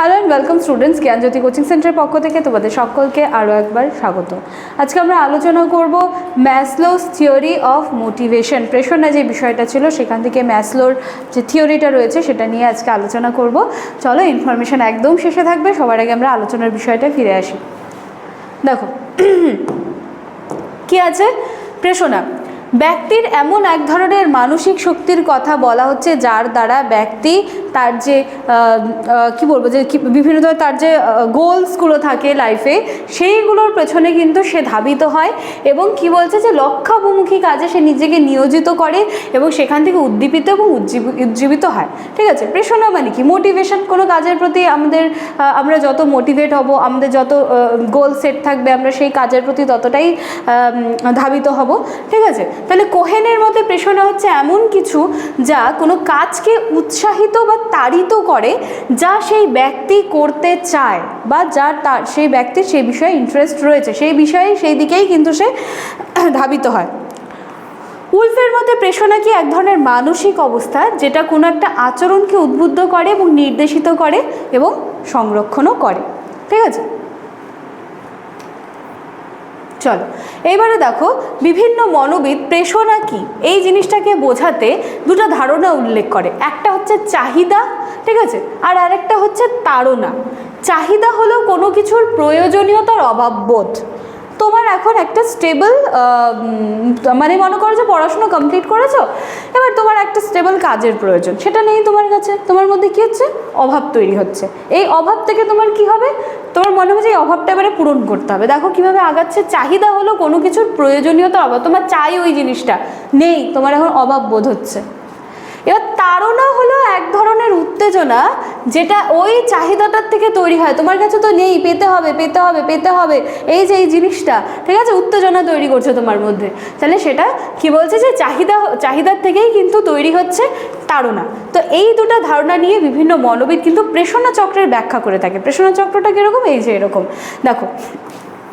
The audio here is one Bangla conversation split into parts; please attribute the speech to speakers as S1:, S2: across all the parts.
S1: Hello and welcome students Gyanjyoti coaching সেন্টারের পক্ষ থেকে তোমাদের সকলকে আরও একবার স্বাগত। আজকে আমরা আলোচনা করব ম্যাসলোস থিওরি অফ মোটিভেশন প্রেষণা যে বিষয়টা ছিল, সেখান থেকে ম্যাসলোর যে থিওরিটা রয়েছে, সেটা নিয়ে আজকে আলোচনা করব। চলো ইনফরমেশন একদম শেষে থাকবে, সবার আগে আমরা আলোচনার বিষয়টা ফিরে আসি। দেখো, কি আছে? প্রেষণা ব্যক্তির এমন এক ধরনের মানসিক শক্তির কথা বলা হচ্ছে, যার দ্বারা ব্যক্তি তার যে কি বলব যে বিভিন্ন ধরনের তার যে গোলসগুলো থাকে লাইফে সেইগুলোর পেছনে কিন্তু সে ধাবিত হয় এবং কি বলছে যে লক্ষ্যাভিমুখী কাজে সে নিজেকে নিয়োজিত করে এবং সেখান থেকে উদ্দীপিত এবং উজ্জীব- উজ্জীবিত হয়। ঠিক আছে? প্রেষণা মানে কি? মোটিভেশন কোনো কাজের প্রতি আমাদের আমরা যত মোটিভেট হব, আমাদের যত গোল সেট থাকবে, আমরা সেই কাজের প্রতি ততটাই ধাবিত হব। ঠিক আছে? তাহলে কোহেনের মতে প্রেষণা হচ্ছে এমন কিছু যা কোনো কাজকে উৎসাহিত বা তাড়িত করে, যা সেই ব্যক্তি করতে চায় বা যার তার, সেই ব্যক্তির সেই বিষয়ে ইন্টারেস্ট রয়েছে। সেই বিষয়ে সেই দিকেই কিন্তু সে ধাবিত হয়। উলফের মতে প্রেষণা কি এক ধরনের মানসিক অবস্থা, যেটা কোনো একটা আচরণকে উদ্বুদ্ধ করে এবং নির্দেশিত করে এবং সংরক্ষণও করে। ঠিক আছে? চলো, এবারে দেখো, বিভিন্ন মনোবিদ প্রেষণা কি? এই জিনিসটাকে বোঝাতে দুটো ধারণা উল্লেখ করে। একটা হচ্ছে চাহিদা, ঠিক আছে? আর আরেকটা হচ্ছে তাড়না। চাহিদা হলো কোনো কিছুর প্রয়োজনীয়তার অভাববোধ। তোমার এখন একটা স্টেবল মানে মনে করো যে পড়াশুনো কমপ্লিট করেছ, এবার তোমার একটা স্টেবল কাজের প্রয়োজন। সেটা নেই তোমার কাছে, তোমার মধ্যে কী হচ্ছে? অভাব তৈরি হচ্ছে। এই অভাব থেকে তোমার কি হবে? তোমার মনে হবে যে এই অভাবটা এবারে পূরণ করতে হবে। দেখো কীভাবে আগাচ্ছে, চাহিদা হলো কোনো কিছুর প্রয়োজনীয়তা অভাব। তোমার চাই ওই জিনিসটা। নেই, তোমার এখন অভাব বোধ হচ্ছে। এবার তাড়না হলো এক ধরনের উত্তেজনা যেটা ওই চাহিদাটার থেকে তৈরি হয়। তোমার কাছে তো নেই, পেতে হবে পেতে হবে পেতে হবে। এই যে এই জিনিসটা, ঠিক আছে? উত্তেজনা তৈরি করছে তোমার মধ্যে। তাহলে সেটা কি বলছে যে চাহিদা, চাহিদার থেকেই কিন্তু তৈরি হচ্ছে তাড়না। তো এই দুটো ধারণা নিয়ে বিভিন্ন মনোবিদ কিন্তু প্রেষণা চক্রের ব্যাখ্যা করে থাকে। প্রেষণা চক্রটা কীরকম? এই যে এরকম। দেখো,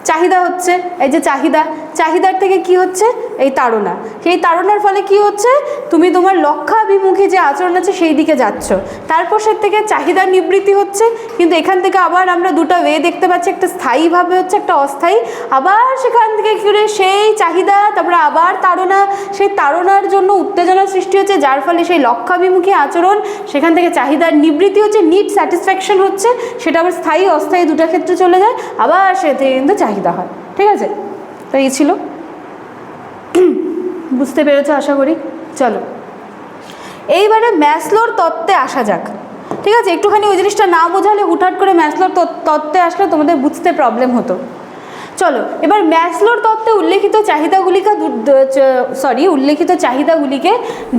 S1: চাহিদা হচ্ছে, এই যে চাহিদা, চাহিদার থেকে কি হচ্ছে? এই তাড়না সেই তাড়নার ফলে কি হচ্ছে? তুমি তোমার লক্ষ্যাভিমুখী যে আচরণ আছে সেই দিকে যাচ্ছ। তারপর সে থেকে চাহিদা নিবৃত্তি হচ্ছে, কিন্তু এখান থেকে আবার আমরা দুটো ওয়ে দেখতে পাচ্ছি, একটা স্থায়ীভাবে হচ্ছে, একটা অস্থায়ী। আবার সেখান থেকে করে সেই চাহিদা, তারপরে আবার তাড়না সেই তাড়নার জন্য উত্তেজনা সৃষ্টি হচ্ছে, যার ফলে সেই লক্ষ্যাভিমুখী আচরণ, সেখান থেকে চাহিদার নিবৃত্তি হচ্ছে নিড স্যাটিসফ্যাকশন হচ্ছে, সেটা আবার স্থায়ী, অস্থায়ী দুটো ক্ষেত্রে চলে যায়, আবার সে কিন্তু চাহিদা হয়। ঠিক আছে? তো এই ছিল বুঝতে পেরেছ আশা করি? চলো। এইবারে ম্যাসলোর তত্ত্বে আসা যাক। ঠিক আছে? একটুখানি ওই জিনিসটা না বোঝালে হুটহাট করে ম্যাসলোর তত- তত্ত্বে আসলে তোমাদের বুঝতে প্রবলেম হতো। চলো, এবার ম্যাসলোর তত্ত্বে উল্লেখিত চাহিদাগুলিকে সরি উল্লেখিত চাহিদাগুলিকে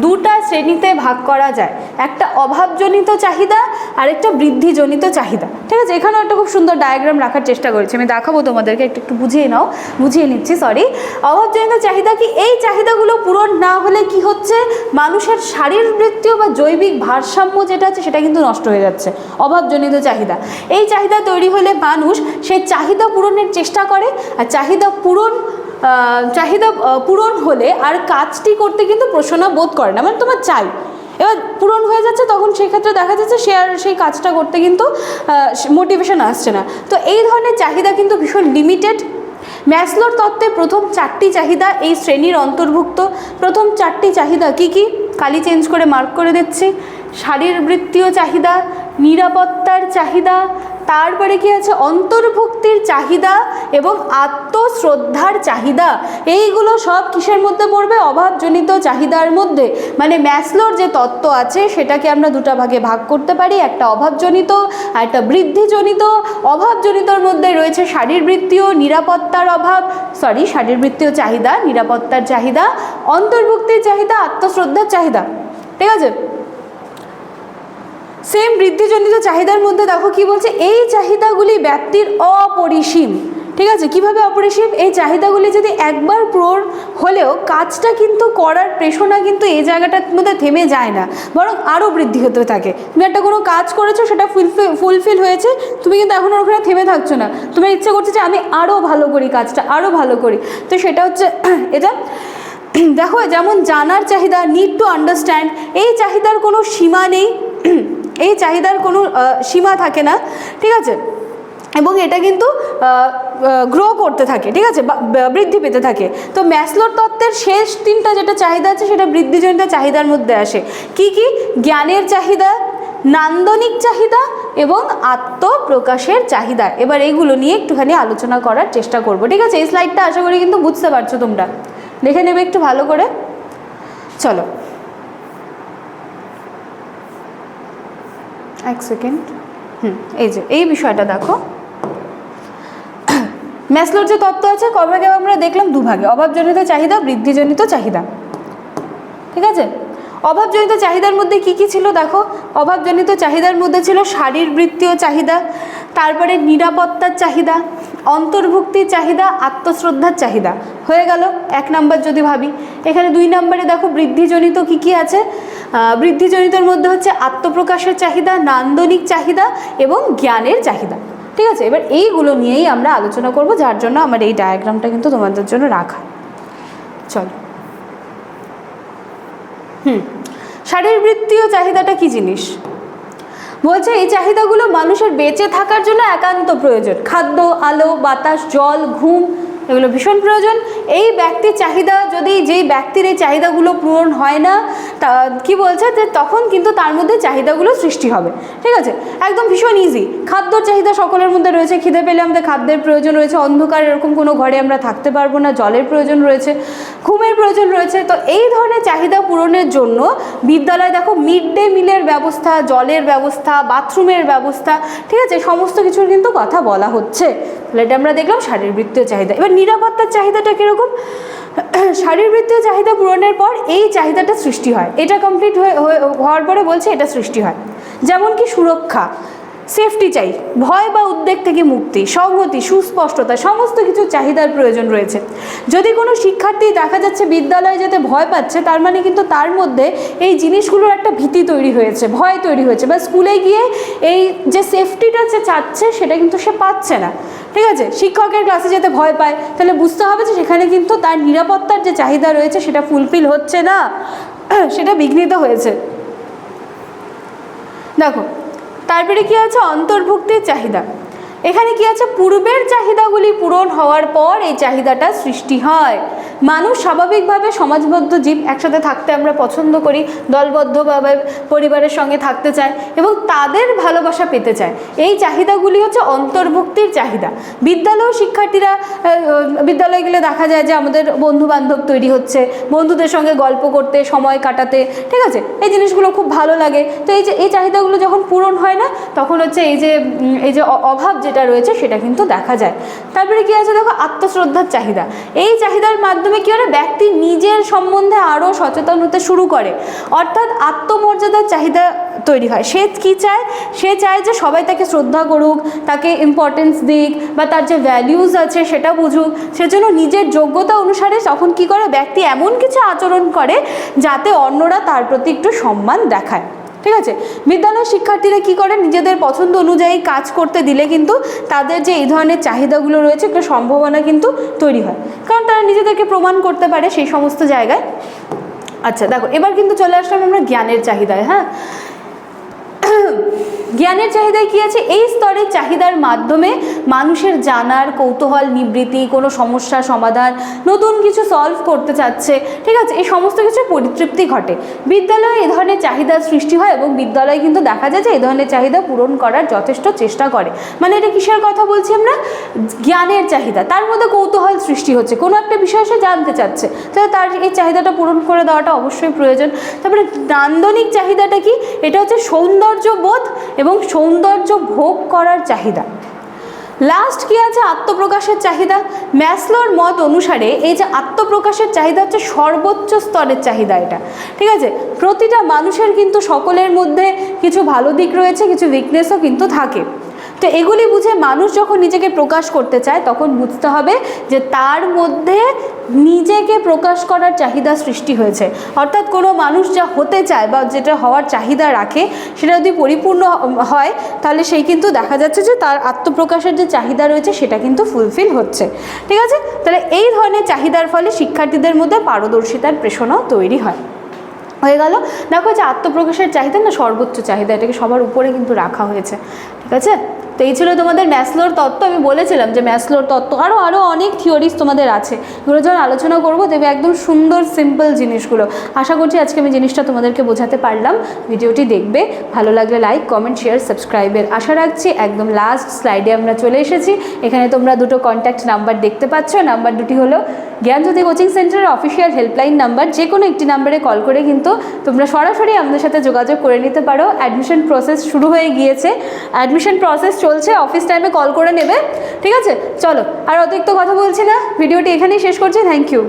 S1: দুটা শ্রেণীতে ভাগ করা যায়। একটা অভাবজনিত চাহিদা আর একটা বৃদ্ধিজনিত চাহিদা। ঠিক আছে, এখানেও একটা খুব সুন্দর ডায়াগ্রাম রাখার চেষ্টা করেছি। আমি দেখাবো তোমাদেরকে, একটু একটু বুঝিয়ে নাও, বুঝিয়ে নিচ্ছি সরি অভাবজনিত চাহিদা কি? এই চাহিদাগুলো পূরণ না হলে কি হচ্ছে? মানুষের শারীরবৃত্তীয় বা জৈবিক ভারসাম্য যেটা আছে, সেটা কিন্তু নষ্ট হয়ে যাচ্ছে। অভাবজনিত চাহিদা। এই চাহিদা তৈরি হলে মানুষ সেই চাহিদা পূরণের চেষ্টা করে আর চাহিদা পূরণ চাহিদা পূরণ হলে আর কাজটি করতে কিন্তু প্রসন্ন বোধ করে না। মানে তোমার চাই। এবার পূরণ হয়ে যাচ্ছে তখন সেই ক্ষেত্রে দেখা যাচ্ছে সে আর সেই কাজটা করতে কিন্তু মোটিভেশন আসছে না। তো এই ধরনের চাহিদা কিন্তু ভীষণ লিমিটেড ম্যাসলোর তত্ত্বে প্রথম চারটি চাহিদা এই শ্রেণির অন্তর্ভুক্ত। প্রথম চারটি চাহিদা কি কি? কালি চেঞ্জ করে মার্ক করে দিচ্ছি। শারীরবৃত্তীয় চাহিদা, নিরাপত্তার চাহিদা তারপরে কি আছে? অন্তর্ভুক্তির চাহিদা এবং আত্মশ্রদ্ধার চাহিদা। এইগুলো সব কিসের মধ্যে পড়বে? অভাবজনিত চাহিদার মধ্যে। মানে ম্যাসলোর যে তত্ত্ব আছে, সেটাকে আমরা দুটো ভাগে ভাগ করতে পারি। একটা অভাবজনিত, আর একটা বৃদ্ধিজনিত। অভাবজনিতর মধ্যে রয়েছে শারীরবৃত্তীয় নিরাপত্তার অভাব সরি শারীরবৃত্তীয় চাহিদা, নিরাপত্তার চাহিদা, অন্তর্ভুক্তির চাহিদা, আত্মশ্রদ্ধার চাহিদা। ঠিক আছে? সেম বৃদ্ধিজনিত চাহিদার মধ্যে দেখো কি বলছে? এই চাহিদাগুলি ব্যাপ্তির অপরিসীম। ঠিক আছে? কীভাবে অপরিসীম? এই চাহিদাগুলি যদি একবার পূরণ হলেও কাজটা কিন্তু করার প্রেষণা কিন্তু এই জায়গাটার মধ্যে থেমে যায় না। বরং আরও বৃদ্ধি হতে থাকে। তুমি একটা কোনো কাজ করেছ, সেটা ফুলফিল ফুলফিল হয়েছে, তুমি কিন্তু এখন ওখানে থেমে থাকছো না। তোমার ইচ্ছে করছে যে আমি আরও ভালো করি কাজটা আরও ভালো করি। তো সেটা হচ্ছে এটা। দেখো, যেমন জানার চাহিদা নিড টু আন্ডারস্ট্যান্ড এই চাহিদার কোনো সীমা নেই। এই চাহিদার কোনো সীমা থাকে না, ঠিক আছে? এবং এটা কিন্তু গ্রো করতে থাকে, ঠিক আছে? বৃদ্ধি পেতে থাকে। তো ম্যাসলোর তত্ত্বের শেষ তিনটা যেটা চাহিদা আছে, সেটা বৃদ্ধিজনিত চাহিদার মধ্যে আসে। কি কি? জ্ঞানের চাহিদা, নান্দনিক চাহিদা এবং আত্মপ্রকাশের চাহিদা। এবার এইগুলো নিয়ে একটুখানি আলোচনা করার চেষ্টা করব, ঠিক আছে? এই স্লাইডটা আশা করি কিন্তু বুঝতে পারছ তোমরা। দেখে নেবে একটু ভালো করে। চলো। এক সেকেন্ড। হুম, এই যে, এই বিষয়টা দেখো। ম্যাসলোর যে তত্ত্ব আছে, কভাগে আমরা দেখলাম দুভাগে। অভাবজনিত চাহিদা, বৃদ্ধিজনিত চাহিদা। ঠিক আছে? অভাবজনিত চাহিদার মধ্যে কি কি ছিল দেখো? অভাবজনিত চাহিদার মধ্যে ছিল শারীরবৃত্তীয় চাহিদা, তারপরে নিরাপত্তার চাহিদা অন্তর্ভুক্তির চাহিদা, আত্মশ্রদ্ধার চাহিদা। হয়ে গেল, এক নাম্বার যদি ভাবি, এখানে দুই নাম্বারে দেখো বৃদ্ধিজনিত কি কি আছে। বৃদ্ধিজনিতর মধ্যে হচ্ছে আত্মপ্রকাশের চাহিদা, নান্দনিক চাহিদা এবং জ্ঞানের চাহিদা। ঠিক আছে? এবার এইগুলো নিয়েই আমরা আলোচনা করব, যার জন্য আমার এই ডায়াগ্রামটা কিন্তু তোমাদের জন্য রাখা। চলো। হুম, শারীরবৃত্তীয় চাহিদাটা কি জিনিস? বলছে, এই চাহিদাগুলো মানুষের বেঁচে থাকার জন্য একান্ত প্রয়োজন। খাদ্য, আলো, বাতাস, জল, ঘুম, এগুলো ভীষণ প্রয়োজন। এই ব্যক্তির চাহিদা যদি যেই ব্যক্তির এই চাহিদাগুলো পূরণ হয় না, তা কি বলছে যে তখন কিন্তু তার মধ্যে চাহিদাগুলো সৃষ্টি হবে। ঠিক আছে? একদম ভীষণ ইজি খাদ্যর চাহিদা সকলের মধ্যে রয়েছে, খিদে পেলে আমাদের খাদ্যের প্রয়োজন রয়েছে, অন্ধকার এরকম কোনো ঘরে আমরা থাকতে পারব না, জলের প্রয়োজন রয়েছে, ঘুমের প্রয়োজন রয়েছে। তো এই ধরনের চাহিদা পূরণের জন্য বিদ্যালয়ে দেখো মিড ডে মিলের ব্যবস্থা, জলের ব্যবস্থা বাথরুমের ব্যবস্থা, ঠিক আছে? সমস্ত কিছুর কিন্তু কথা বলা হচ্ছে। তাহলে এটা আমরা দেখলাম শারীরবৃত্তীয় চাহিদা। এবার নিরাপত্তার চাহিদাটা কীরকম? শারীরবৃত্তীয় চাহিদা পূরণের পর এই চাহিদাটা সৃষ্টি হয়। এটা কমপ্লিট হওয়ার পরে বলছে এটা সৃষ্টি হয়। যেমন কি সুরক্ষা সেফটি চাই, ভয় বা উদ্বেগ থেকে মুক্তি সংহতি সুস্পষ্টতা, সমস্ত কিছু চাহিদার প্রয়োজন রয়েছে। যদি কোনো শিক্ষার্থী দেখা যাচ্ছে বিদ্যালয়ে যেতে ভয় পাচ্ছে, তার মানে কিন্তু তার মধ্যে এই জিনিসগুলোর একটা ভীতি তৈরি হয়েছে, ভয় তৈরি হয়েছে বা স্কুলে গিয়ে এই যে সেফটিটা যে চাচ্ছে, সেটা কিন্তু সে পাচ্ছে না। ঠিক আছে? শিক্ষকের ক্লাসে যেতে ভয় পায়। তাহলে বুঝতে হবে যে সেখানে কিন্তু তার নিরাপত্তার যে চাহিদা রয়েছে সেটা ফুলফিল হচ্ছে না। সেটা বিঘ্নিত হয়েছে। দেখো, তারপরে কি আছে? অন্তর্ভুক্তির চাহিদা। এখানে কি আছে? পূর্বের চাহিদাগুলি পূরণ হওয়ার পর এই চাহিদাটা সৃষ্টি হয়। মানুষ স্বাভাবিকভাবে সমাজবদ্ধ জীব একসাথে থাকতে আমরা পছন্দ করি দলবদ্ধভাবে পরিবারের সঙ্গে থাকতে চায় এবং তাদের ভালোবাসা পেতে চায়। এই চাহিদাগুলি হচ্ছে অন্তর্ভুক্তির চাহিদা। বিদ্যালয় শিক্ষার্থীরা বিদ্যালয়ে গেলে দেখা যায় যে আমাদের বন্ধু বান্ধব তৈরি হচ্ছে, বন্ধুদের সঙ্গে গল্প করতে, সময় কাটাতে, ঠিক আছে? এই জিনিসগুলো খুব ভালো লাগে। তো এই যে, এই চাহিদাগুলো যখন পূরণ হয় না, তখন হচ্ছে এই যে এই যে অভাব যেটা রয়েছে সেটা কিন্তু দেখা যায়। তারপরে কি আছে দেখো? আত্মশ্রদ্ধার চাহিদা। এই চাহিদার মাধ্যমে কি হয় ব্যক্তি নিজের সম্বন্ধে আরও সচেতন হতে শুরু করে। অর্থাৎ আত্মমর্যাদার চাহিদা তৈরি হয়। সে কি চায়? সে চায় যে সবাই তাকে শ্রদ্ধা করুক, তাকে ইম্পর্টেন্স দিক বা তার যে ভ্যালিউজ আছে সেটা বুঝুক। সেজন্য নিজের যোগ্যতা অনুসারে তখন কি করে ব্যক্তি এমন কিছু আচরণ করে যাতে অন্যরা তার প্রতি একটু সম্মান দেখায়। ঠিক আছে? বিদ্যালয়ের শিক্ষার্থীরা কি করে? নিজেদের পছন্দ অনুযায়ী কাজ করতে দিলে কিন্তু তাদের যে এই ধরনের চাহিদাগুলো রয়েছে একটা সম্ভাবনা কিন্তু তৈরি হয়। কারণ তারা নিজেদেরকে প্রমাণ করতে পারে সেই সমস্ত জায়গায়। আচ্ছা দেখো, এবার কিন্তু চলে আসলাম আমরা জ্ঞানের চাহিদায় হ্যাঁ? জ্ঞানের চাহিদায় কী আছে? এই স্তরের চাহিদার মাধ্যমে মানুষের জানার কৌতূহল, নিবৃত্তি, কোনো সমস্যা, সমাধান, নতুন কিছু সলভ করতে চাচ্ছে, ঠিক আছে, এই সমস্ত কিছুর পরিতৃপ্তি ঘটে। বিদ্যালয়ে এ ধরনের চাহিদা সৃষ্টি হয় এবং বিদ্যালয়ে কিন্তু দেখা যায় যে এই ধরনের চাহিদা পূরণ করার যথেষ্ট চেষ্টা করে। মানে এটা কিসের কথা বলছি আমরা? জ্ঞানের চাহিদা। তার মধ্যে কৌতূহল সৃষ্টি হচ্ছে। কোনো একটা বিষয় সে জানতে চাচ্ছে। তাহলে তার এই চাহিদাটা পূরণ করে দেওয়াটা অবশ্যই প্রয়োজন। তারপরে নান্দনিক চাহিদাটা কি? এটা হচ্ছে সৌন্দর্য বোধ এবং সৌন্দর্য ভোগ করার চাহিদা। লাস্ট কি আছে? আত্মপ্রকাশের চাহিদা। ম্যাসলোর মত অনুসারে এই যে আত্মপ্রকাশের চাহিদা হচ্ছে সর্বোচ্চ স্তরের চাহিদা এটা। ঠিক আছে? প্রতিটা মানুষের কিন্তু সকলের মধ্যে কিছু ভালো দিক রয়েছে, কিছু উইকনেসও কিন্তু থাকে। তো এগুলি বুঝে মানুষ যখন নিজেকে প্রকাশ করতে চায়, তখন বুঝতে হবে যে তার মধ্যে নিজেকে প্রকাশ করার চাহিদা সৃষ্টি হয়েছে। অর্থাৎ কোনো মানুষ যা হতে চায় বা যেটা হওয়ার চাহিদা রাখে, সেটা যদি পরিপূর্ণ হয়, তাহলে সেই কিন্তু দেখা যাচ্ছে যে তার আত্মপ্রকাশের যে চাহিদা রয়েছে, সেটা কিন্তু ফুলফিল হচ্ছে। ঠিক আছে? তাহলে এই ধরনের চাহিদার ফলে শিক্ষার্থীদের মধ্যে পারদর্শিতার প্রেষণাও তৈরি হয়। হয়ে গেল। দেখো যে আত্মপ্রকাশের চাহিদা না সর্বোচ্চ চাহিদা, এটাকে সবার উপরে কিন্তু রাখা হয়েছে। ঠিক আছে তো এই ছিল তোমাদের ম্যাসলোর তত্ত্ব। আমি বলেছিলাম যে ম্যাসলোর তত্ত্ব। আরও আরও অনেক থিওরিজ তোমাদের আছে। এগুলো যখন আলোচনা করব দেবে একদম সুন্দর সিম্পল জিনিসগুলো। আশা করছি আজকে আমি জিনিসটা তোমাদেরকে বোঝাতে পারলাম। ভিডিওটি দেখবে। ভালো লাগলে লাইক কমেন্ট শেয়ার সাবস্ক্রাইবের আশা রাখছি। একদম লাস্ট স্লাইডে আমরা চলে এসেছি। এখানে তোমরা দুটো কন্ট্যাক্ট নাম্বার দেখতে পাচ্ছ। নাম্বার দুটি হলো জ্ঞানজ্যোতি কোচিং সেন্টারের অফিসিয়াল হেল্পলাইন নাম্বার যে কোনো একটি নাম্বারে কল করে কিন্তু তোমরা সরাসরি আমাদের সাথে যোগাযোগ করে নিতে পারো। অ্যাডমিশন প্রসেস শুরু হয়ে গিয়েছে। অ্যাডমিশন প্রসেস চলছে অফিস টাইমে কল করে নেবে, ঠিক আছে? চলো, আর অতিরিক্ত কথা বলছি না ভিডিওটি এখানেই শেষ করছি থ্যাংক ইউ